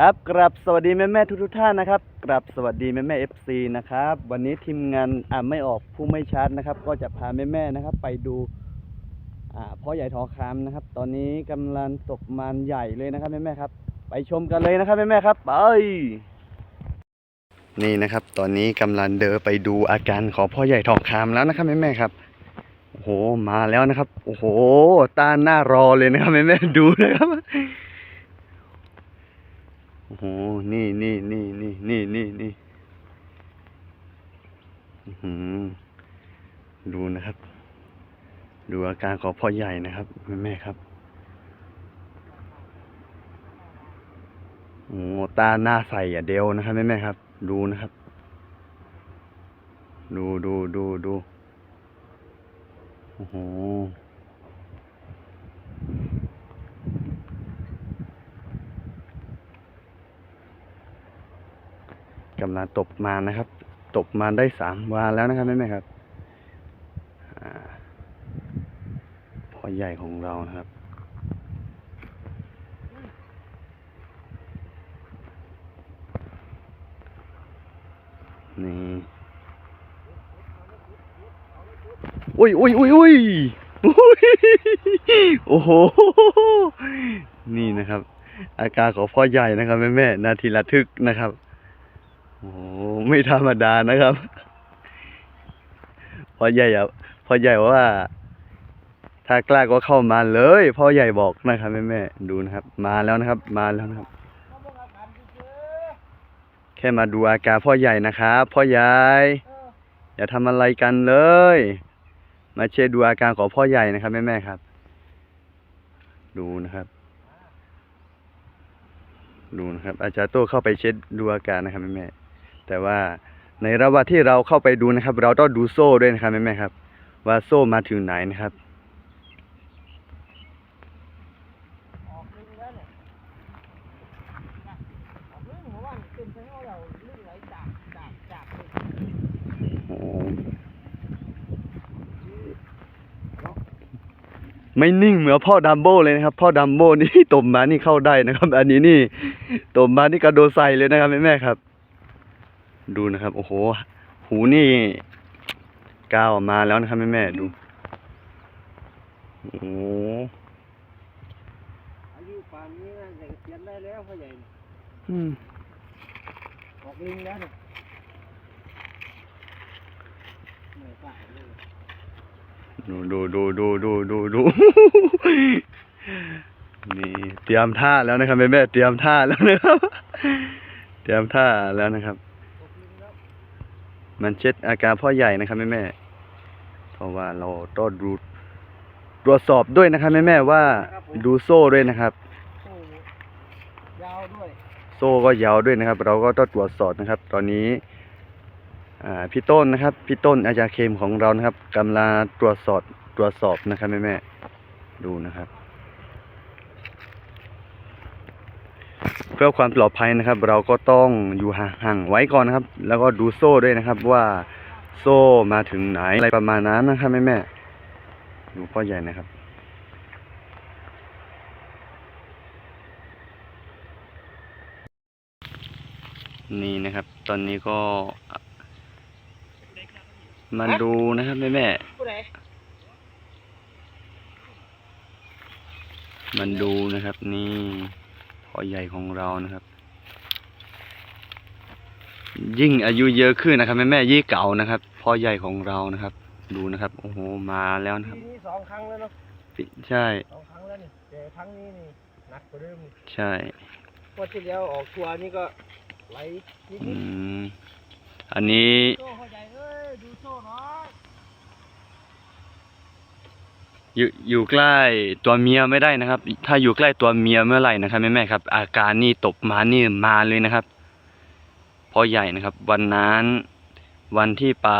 ครับกราบสวัสดีแม่แม่ๆทุกท่านนะครับกราบสวัสดีแม่แม่เอฟซีนะครับ วันนี้ทีมงานอ่าไม่ออกผู้ไม่ชัดนะครับ ก็จะพาแม่แม่นะครับ ไปดูอ่าพ่อใหญ่ทองคำนะครับ ตอนนี้กำลังตกมันใหญ่เลยนะครับแม่แม่ครับ ไปชมกันเลยนะครับแม่แม่ครับไปนี่นะครับ ตอนนี้กำลังเดินไปดูอาการของพ่อใหญ่ทองคำแล้วนะครับแม่แม่ครับโอ้โหมาแล้วนะครับ โอ้โหตาหน้ารอเลยนะครับแม่แม่ดูนะครับ โอ้โห นี่นี่นี่นี่นี่นี่นี่ดูนะครับ ดูอาการของพ่อใหญ่นะครับแม่แม่ครับโอ้โหตาหน้าใสอะเดียวนะครับแม่แม่ครับ ดูนะครับ ดูดูดูดูโอ้โห กำลังตบมานะครับ ตบมาได้สามวาแล้วนะครับแม่แม่ๆครับอพอใหญ่ของเรานะครับนี่อุ้ยอุ้ยอุ้ยอุ้ยอุ้ยโอ้โห นี่นะครับ อาการของพ่อใหญ่นะครับแม่แม่นาทีระทึกนะครับ โอ้ไม่ธรรมดานะครับพ่อใหญ่อะพ่อใหญ่ว่า ถ้ากล้าก็เข้ามาเลยพ่อใหญ่บอกนะครับแม่แม่ดูนะครับ มาแล้วนะครับ มาแล้วนะครับ แค่มาดูอาการพ่อใหญ่นะครับพ่อใหญ่อย่าทำอะไรกันเลย มาเช็คดูอาการของพ่อใหญ่นะครับแม่แม่ครับ ดูนะครับดูนะครับ อาจารย์โต้เข้าไปเช็ดดูอาการนะครับแม่แม่ แต่ว่าในระหว่างที่เราเข้าไปดูนะครับ เราต้องดูโซ่ด้วยนะครับแม่แม่ครับ ว่าโซ่มาถึงไหนนะครับไม่นิ่งเหมือนพ่อดัมโบ้เลยนะครับพ่อดัมโบ้นี่ตบมานี่เข้าได้นะครับ อันนี้นี่ตบมานี่กระโดดใส่เลยนะครับแม่แม่ครับ ดูนะครับ โอ้โห หูนี่ก้าวออกมาแล้วนะครับแม่แม่ๆดูโอ้โหอายุป่านนี้น่าจะเขียนได้แล้วพ่อใหญ่เนี่ยอืมออกลึงแล้วเนี่ยเหนื่อยป่าเลยดูดูดูดูดูดูดูนี่เตรียมท่าแล้วนะครับแม่แม่ๆเตรียมท่าแล้วนะครับ เตรียมท่าแล้วนะครับออกลึงแล้ว มันเช็ดอาการพ่อใหญ่นะครับแม่แม่ๆเพราะว่าเราต้องดูตรวจสอบด้วยนะครับแม่แม่ๆว่าดูโซ่ด้วยนะครับโอ้ยาวด้วย โซ่ก็ยาวด้วยนะครับ เราก็ต้องตรวจสอบนะครับ ตอนนี้อ่าพี่ต้นนะครับพี่ต้นอาจารย์เคมของเรานะครับกำลังตรวจสอบตรวจสอบนะครับแม่แม่ๆดูนะครับ เพื่อความปลอดภัยนะครับ เราก็ต้องอยู่ห่างๆไว้ก่อนนะครับ แล้วก็ดูโซ่ด้วยนะครับ ว่าโซ่มาถึงไหนอะไรประมาณนั้นนะครับแม่แม่ดูพ่อใหญ่นะครับนี่นะครับ ตอนนี้ก็ มาดูนะครับแม่แม่มันดูนะครับนี่ อใหญ่ของเรานะครับ ยิ่งอายุเยอะขึ้นนะครับแม่แม่ๆยิ่งเก่านะครับพ่อใหญ่ของเรานะครับ ดูนะครับโอ้โหมาแล้วนะครับปีนี้สองครั้งแล้วเนาะปิใช่สองครั้งแล้วนี่แต่ครั้งนี้นี่หนักกว่าเดิมใช่งวันที่แล้วออกทัวร์นี่ก็ไหลนิดอืนิดมอันนี้โซ่พ่อใหญ่เอ้ยดูโซ่หน่อย อยู่อยู่ใกล้ตัวเมียไม่ได้นะครับ ถ้าอยู่ใกล้ตัวเมียเมื่อไหร่นะครับแม่แม่ครับ อาการนี่ตบมานี่มาเลยนะครับพ่อใหญ่นะครับ วันนั้น วันที่ไป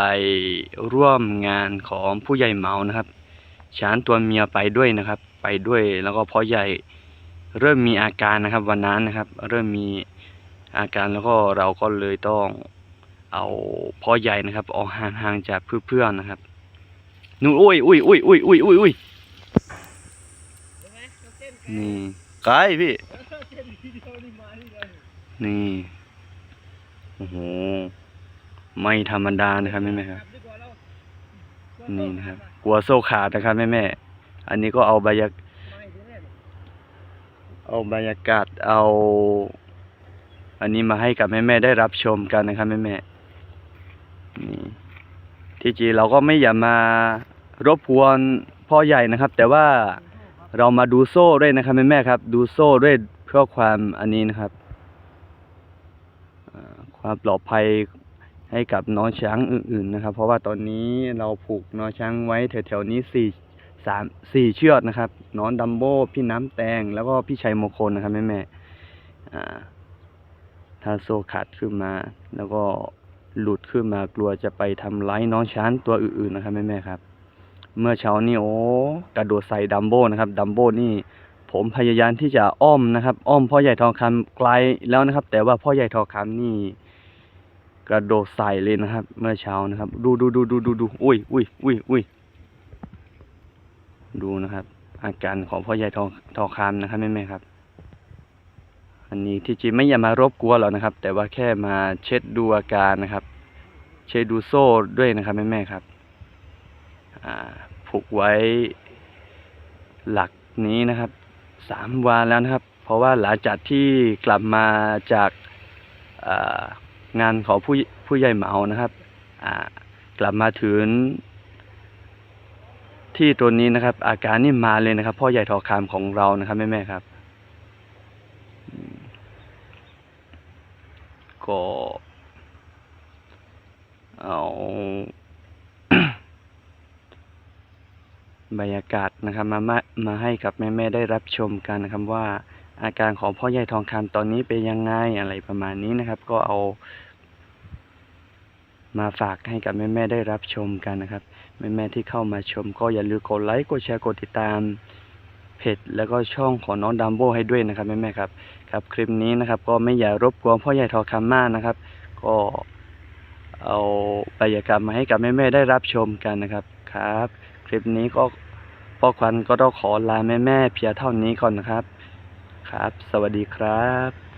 ร่วมงานของผู้ใหญ่เหมานะครับฉันตัวเมียไปด้วยนะครับ ไปด้วยแล้วก็พ่อใหญ่เริ่มมีอาการนะครับ วันนั้นนะครับ เริ่มมีอาการแล้วก็เราก็เลยต้องเอาพ่อใหญ่นะครับ ออกห่างๆจากเพื่อนๆนะครับ นู่นอุ้ยอุ้ยอุ้ยอุ้ยอุ้ยอุ้ยอุ้ยนี่ไกลพี่ นี่โอ้โหไม่ธรรมดานะครับแม่แม่ครับนี่นะครับกลัวโซ่ขาดนะครับแม่แม่อันนี้ก็เอาบรรยากเอาบรรยากาศเอา อันนี้มาให้กับแม่แม่ได้รับชมกันนะครับแม่แม่นี่ที่จริงเราก็ไม่อยากมา รบกวนพ่อใหญ่นะครับ แต่ว่าเรามาดูโซ่ด้วยนะครับแม่แม่ครับ ดูโซ่ด้วยเพื่อความอันนี้นะครับความปลอดภัยให้กับน้องช้างอื่น ๆ นะครับ เพราะว่าตอนนี้เราผูกน้องช้างไว้แถวๆนี้สี่สามสี่เชือกนะครับ น้องดัมโบ้พี่น้ำแตงแล้วก็พี่ชัยมงคลนะครับแม่แม่ถ้าโซ่ขาดขึ้นมา แล้วก็หลุดขึ้นมากลัวจะไปทำร้ายน้องช้างตัวอื่น ๆ นะครับแม่ๆครับ เมื่อเช้านี้โอ้กระโดดใส่ดัมโบนะครับดัมโบนี่ผมพยายามที่จะอ้อมนะครับ อ้อมพ่อใหญ่ทองคำไกลแล้วนะครับ แต่ว่าพ่อใหญ่ทองคำนี่ กระโดดใส่เลยนะครับ เมื่อเช้านะครับ ดูดูดูดูดูดูอุ้ยอุ้ยอุ้ยอุ้ยดูนะครับ อาการของพ่อใหญ่ทองทองคำนะครับแม่ๆครับ อันนี้ที่จริงไม่อยากมารบกวนหรอกนะครับ แต่ว่าแค่มาเช็ดดูอาการนะครับ เช็ดดูโซ่ด้วยนะครับแม่ๆครับ ผูกไว้หลักนี้นะครับสามวันแล้วนะครับ เพราะว่าหลังจากที่กลับมาจากางานของผู้ผู้ใหญ่เหมานะครับกลับมาถึงที่ตัวนี้นะครับ อาการนี่มาเลยนะครับ พ่อใหญ่ทองคำของเรานะครับแม่ๆครับ ก็เอา บรรยากาศนะครับมามามาให้กับแม่ ๆ ได้รับชมกันนะครับว่าอาการของพ่อใหญ่ทองคำตอนนี้เป็นยังไงอะไรประมาณนี้นะครับ ก็เอา มาฝากให้กับแม่ ๆ ได้รับชมกันนะครับ แม่ๆที่เข้ามาชม ก็อย่าลืมกดไลค์กดแชร์กดติดตามเพจแล้วก็ช่องของน้องดัมโบให้ด้วยนะครับแม่ๆครับครับ คลิปนี้นะครับ ก็ไม่อยากรบกวนพ่อใหญ่ทองคำมากนะครับ ก็เอาบรรยากาศมาให้กับแม่ๆได้รับชมกันนะครับครับ คลิปนี้ก็ พ่อควันก็ต้องขอลาแม่แม่เพียงเท่านี้ก่อนนะครับ ครับ สวัสดีครับ